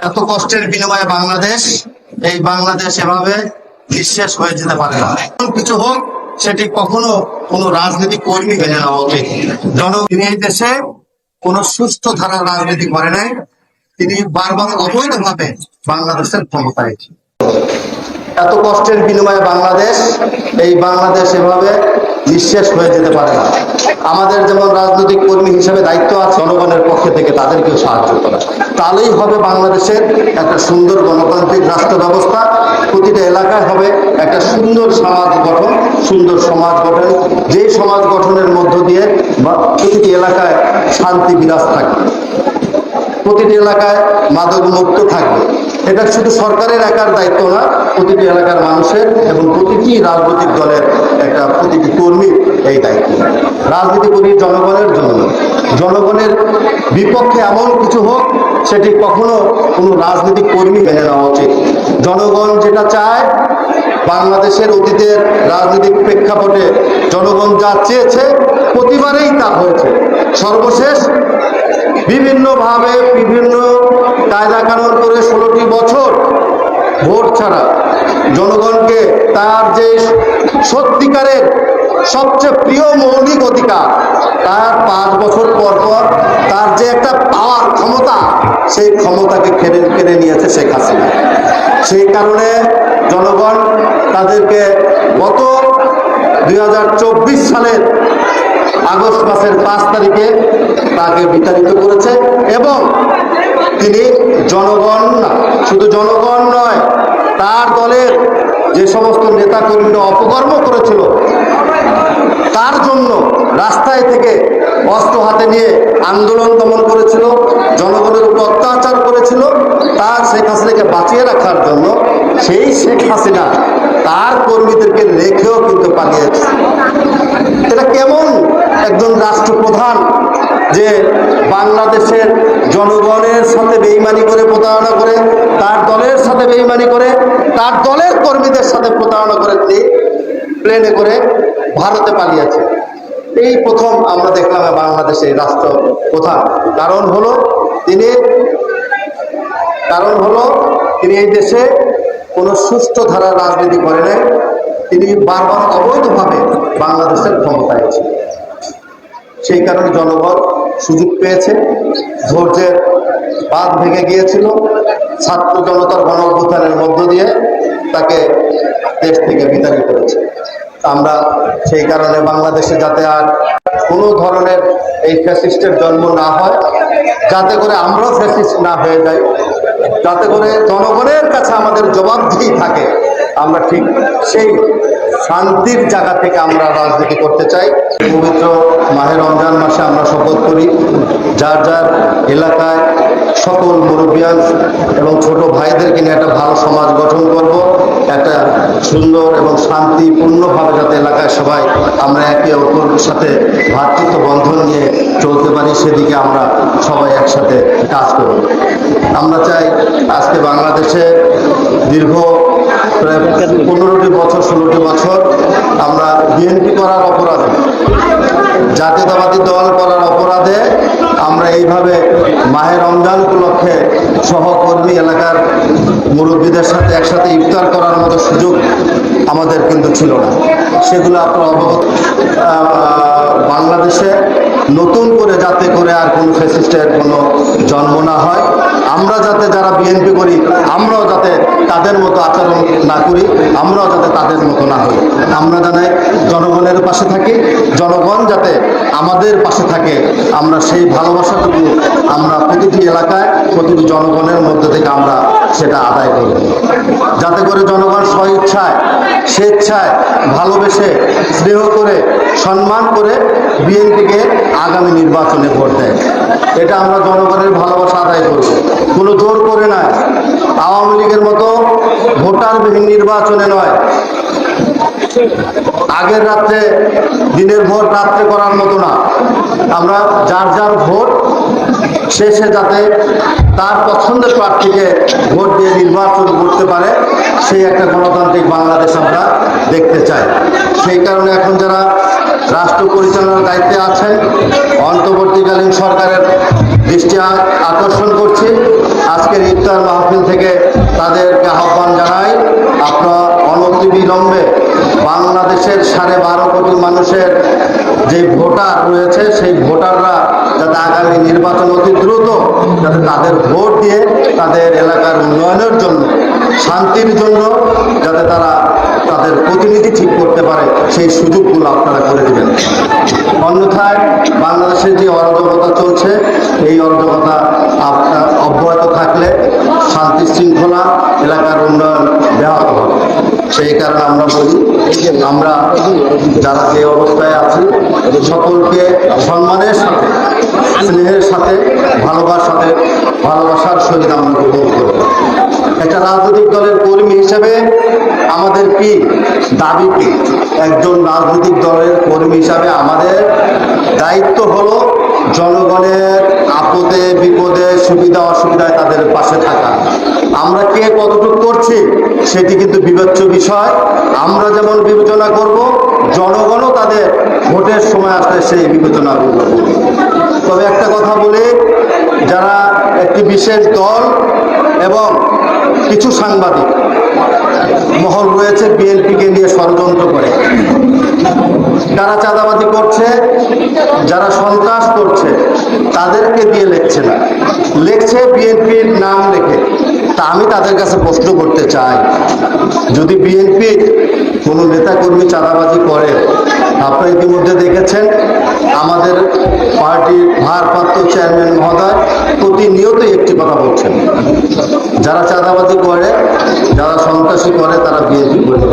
এত কষ্টের বিনিময়ে বাংলাদেশ এই বাংলাদেশ এভাবে নিঃশেষ হয়ে যেতে পারে না। কিছু হোক, সেটি কখনো কোনো রাজনৈতিক কর্মী মেনে নেওয়া উচিত। জনগণ এই দেশে কোন সুস্থ ধারার রাজনীতি করে নাই। তিনি বারবার অবৈধভাবে বাংলাদেশের ক্ষমতায় এত কষ্টের বিনিময়ে বাংলাদেশ এই বাংলাদেশ এভাবে নিঃশেষ হয়ে যেতে পারে না। আমাদের যেমন রাজনৈতিক কর্মী হিসেবে দায়িত্ব আছে জনগণের পক্ষে থেকে তাদেরকেও সাহায্য করা। তাহলেই হবে বাংলাদেশের একটা সুন্দর গণতান্ত্রিক রাষ্ট্র ব্যবস্থা। প্রতিটা এলাকায় হবে একটা সুন্দর সমাজ গঠন, সুন্দর সমাজ গঠন। যে সমাজ গঠনের মধ্য দিয়ে প্রতিটি এলাকায় শান্তি বিরাজ থাকবে। প্রতিটি এলাকায় মাদক মুক্ত থাকবে। এটা শুধু সরকারের একার দায়িত্ব না, প্রতিটি এলাকার মানুষের এবং প্রতিটি রাজনৈতিক দলের একটা প্রতিটি কর্মীর এই দায়িত্ব। রাজনীতি করি জনগণের জন্য। জনগণের বিপক্ষে এমন কিছু হোক, সেটি কখনো কোনো রাজনৈতিক কর্মী মেনে নেওয়া উচিত। জনগণ যেটা চায়, বাংলাদেশের অতীতের রাজনৈতিক প্রেক্ষাপটে জনগণ যা চেয়েছে, প্রতিবারেই তা হয়েছে। সর্বশেষ বিভিন্নভাবে বিভিন্ন কায়দা কানুন করে ষোলোটি বছর ভোট ছাড়া জনগণকে তার যে সত্যিকারের সবচেয়ে প্রিয় মৌলিক অধিকার। তার পাঁচ বছর পর পর তার যে একটা পাওয়ার ক্ষমতা, সেই ক্ষমতাকে কেড়ে কেড়ে নিয়েছে শেখ হাসিনা। সেই কারণে জনগণ তাদেরকে গত দু হাজার চব্বিশ সালের আগস্ট মাসের পাঁচ তারিখে তাকে বিতাড়িত করেছে এবং তিনি জনগণ না, শুধু জনগণ নয়, তার দলের যে সমস্ত নেতাকর্মীরা অপকর্ম করেছিল তার জন্য রাস্তায় থেকে অস্ত্র হাতে নিয়ে আন্দোলন দমন করেছিল, জনগণের উপর অত্যাচার করেছিল, তার শেখ হাসিনাকে বাঁচিয়ে রাখার জন্য সেই শেখ হাসিনা তার কর্মীদেরকে রেখেও কিন্তু পালিয়েছে। এটা কেমন একজন রাষ্ট্রপ্রধান যে বাংলাদেশের জনগণের সাথে বেইমানি করে প্রতারণা করে, তার দলের সাথে বেইমানি করে, তার দলের কর্মীদের সাথে প্রতারণা করে, প্লেনে করে ভারতে পালিয়েছে। এই প্রথম আমরা দেখলাম বাংলাদেশের রাষ্ট্রপ্রধান কারণ হলো তিনি, কারণ হলো তিনি এই দেশে কোনো সুস্থ ধারার রাজনীতি করে নাই। তিনি বারবার অবৈধভাবে বাংলাদেশের ক্ষমতায় আছে সেই কারণে জনগণ সুযোগ পেয়েছে, ধৈর্যের বাঁধ ভেঙে গিয়েছিল। ছাত্র জনতার গণ মধ্য দিয়ে তাকে দেশ থেকে বিতাড়িত করেছে। আমরা সেই কারণে বাংলাদেশে যাতে আর কোনো ধরনের এই ফ্যাসিস্টের জন্ম না হয়, যাতে করে আমরাও ফ্যাসিস্ট না হয়ে যাই, যাতে করে জনগণের কাছে আমাদের জবাবদিহি থাকে, আমরা ঠিক সেই শান্তির জায়গা থেকে আমরা রাজনীতি করতে চাই। পবিত্র মাহের রমজান মাসে আমরা শপথ করি, যার যার এলাকায় সকল মুরব্বিয়ান এবং ছোট ভাইদেরকে নিয়ে একটা ভালো সমাজ গঠন করব। একটা সুন্দর এবং শান্তিপূর্ণভাবে যাতে এলাকায় সবাই আমরা একে অপরের সাথে ভ্রাতৃত্ব বন্ধন নিয়ে চলতে পারি, সেদিকে আমরা সবাই একসাথে কাজ করব। আমরা চাই আজকে বাংলাদেশে দীর্ঘ প্রায় পনেরোটি বছর, ষোলোটি বছর আমরা বিএনপি করার অপরাধে, জাতীয়তাবাদী দল করার অপরাধে আমরা এইভাবে মাহের রমজান উপলক্ষে সহকর্মী এলাকার মুরব্বীদের সাথে একসাথে ইফতার করার মতো সুযোগ আমাদের কিন্তু ছিল না। সেগুলো আপনার অবগত বাংলাদেশে নতুন করে যাতে করে আর কোনো ফেসিস্টের কোনো জন্ম না হয়। আমরা যাতে যারা বিএনপি করি, আমরাও যাতে তাদের মতো আচরণ না করি, আমরাও যাতে তাদের মতো না হই। আমরা জানাই জনগণের পাশে থাকি, জনগণ যাতে আমাদের পাশে থাকে। আমরা সেই ভালোবাসাটুকু আমরা প্রতিটি এলাকায়, প্রতিটি জনগণের মধ্যে থেকে আমরা সেটা আদায় করব যাতে করে জনগণ স্বইচ্ছায়, স্বেচ্ছায় ভালোবেসে, স্নেহ করে, সম্মান করে বিএনপিকে আগামী নির্বাচনে ভোট দেয়। এটা আমরা জনগণের ভালোবাসা আদায় করব কোনো জোর করে নয় আওয়ামী লীগের মতো ভোটারবিহীন নির্বাচনে নয়। আগের রাত্রে, দিনের ভোট রাত্রে করার মতো না। আমরা যার যার ভোট শেষে যাতে তার পছন্দের প্রার্থীকে ভোট দিয়ে নির্বাচন করতে পারে, সেই একটা গণতান্ত্রিক বাংলাদেশ আমরা দেখতে চাই। সেই কারণে এখন যারা রাষ্ট্র পরিচালনার দায়িত্বে আছেন, অন্তর্বর্তীকালীন সরকারের দৃষ্টি আকর্ষণ করছি। আজকের ইফতার মাহফিল থেকে তাদেরকে আহ্বান জানাই, আপনারা অনতিবিলম্বে বাংলাদেশের সাড়ে বারো কোটি মানুষের যে ভোটার রয়েছে, সেই ভোটাররা আগামী নির্বাচন অতি দ্রুত যাতে তাদের ভোট দিয়ে তাদের এলাকার উন্নয়নের জন্য, শান্তির জন্য যাতে তারা তাদের প্রতিনিধি ঠিক করতে পারে, সেই সুযোগগুলো আপনারা করে দেবেন। অন্যথায় বাংলাদেশের যে অরাজকতা চলছে, এই অরাজকতা অব্যাহত থাকলে শান্তি শৃঙ্খলা এলাকার উন্নয়ন ব্যাহত হবে। সেই কারণে আমরা বলি, আমরা যারা যে অবস্থায় আছি, সকলকে সম্মানের সাথে, স্নেহের সাথে, ভালোবাসার সাথে, ভালোবাসার সহিত আমরা গ্রহণ করব। একটা রাজনৈতিক দলের কর্মী হিসেবে আমাদের কি দাবি কি? একজন রাজনৈতিক দলের কর্মী হিসাবে আমাদের দায়িত্ব হলো জনগণের আপদে, বিপদে, সুবিধা, অসুবিধায় তাদের পাশে থাকা। আমরা কে কতটুকু করছি সেটি কিন্তু বিবেচ্য বিষয়। আমরা যেমন বিবেচনা করব, জনগণও তাদের ভোটের সময় আসলে সেই বিবেচনা করবে। তবে একটা কথা বলি, যারা একটি বিশেষ দল এবং কিছু সাংবাদিক মহল রয়েছে বিএনপিকে নিয়ে ষড়যন্ত্র করে। যারা চাঁদাবাজি করছে, যারা সন্ত্রাস করছে, তাদেরকে দিয়ে লেখছে না। লেখছে বিএনপির নাম লেখে তা আমি তাদের কাছে প্রশ্ন করতে চাই, যদি বিএনপির কোনো নেতাকর্মী চাঁদাবাজি করে আপনারা ইতিমধ্যে দেখেছেন, আমাদের পার্টির ভারপ্রাপ্ত চেয়ারম্যান মহোদয় প্রতিনিয়তই একটি কথা বলছেন। যারা চাঁদাবাজি করে, যারা সন্ত্রাসী করে, তারা বিএনপি করে।